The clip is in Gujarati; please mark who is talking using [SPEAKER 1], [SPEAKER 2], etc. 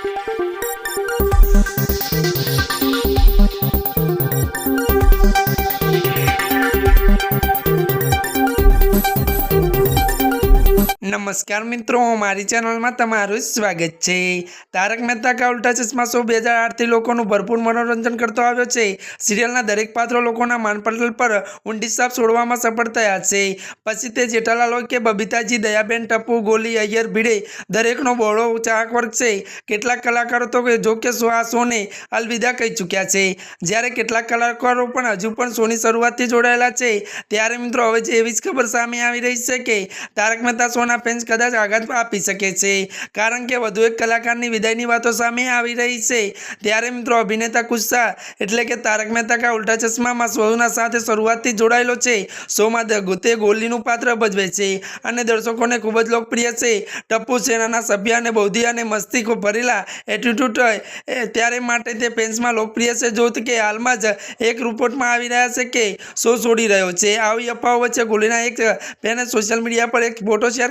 [SPEAKER 1] Thank you. નમસ્કાર મિત્રો, મારી ચેનલમાં તમારું સ્વાગત છે. તારક મહેતા કા ઉલ્ટા ચશ્મા શો બે હજાર આઠથી લોકોનું ભરપૂર મનોરંજન કરતો આવ્યો છે. સિરિયલના દરેક પાત્રો લોકોના માનપટલ પર ઊંડી સાપ છોડવામાં સફળ થયા છે. પછી તે જેઠાલાલ હોય કે બબીતાજી, દયાબેન ટપુ ગોલી, અય્યર ભીડે દરેકનો બહોળો ચાહક વર્ગ છે. કેટલાક કલાકારો તો જો કે આ શોને અલવિદા કહી ચૂક્યા છે. જ્યારે કેટલાક કલાકારો પણ હજુ પણ શોની શરૂઆતથી જોડાયેલા છે. ત્યારે મિત્રો, હવે જે એવી જ ખબર સામે આવી રહી છે કે તારક મહેતા શોના ફેન્સ કદાચ આઘાત આપી શકે છે. કારણ કે વધુ એક કલાકારની વિદાયની વાતો સામે આવી રહી છે. ત્યારે મિત્રો અભિનેતા કુસ્સા એટલે કે તારક મહેતા કા ઉલ્ટા ચશ્મામાં શોના સાથે શરૂઆતથી જોડાયેલો છે. શોમાં તે ગોલીનું પાત્ર ભજવે છે અને દર્શકોને ખૂબ જ લોકપ્રિય છે. ટપ્પુ સેનાના સભ્ય અને બૌદ્ધિ અને મસ્તી ભરેલા એટીટ્યુડ ત્યારે માટે તે ફેન્સમાં લોકપ્રિય છે. જોત કે હાલમાં જ એક રિપોર્ટમાં આવી રહ્યા છે કે શો છોડી રહ્યો છે. આવી અફવાઓ વચ્ચે ગોલીના એક ફેને સોશિયલ મીડિયા પર એક ફોટો શેર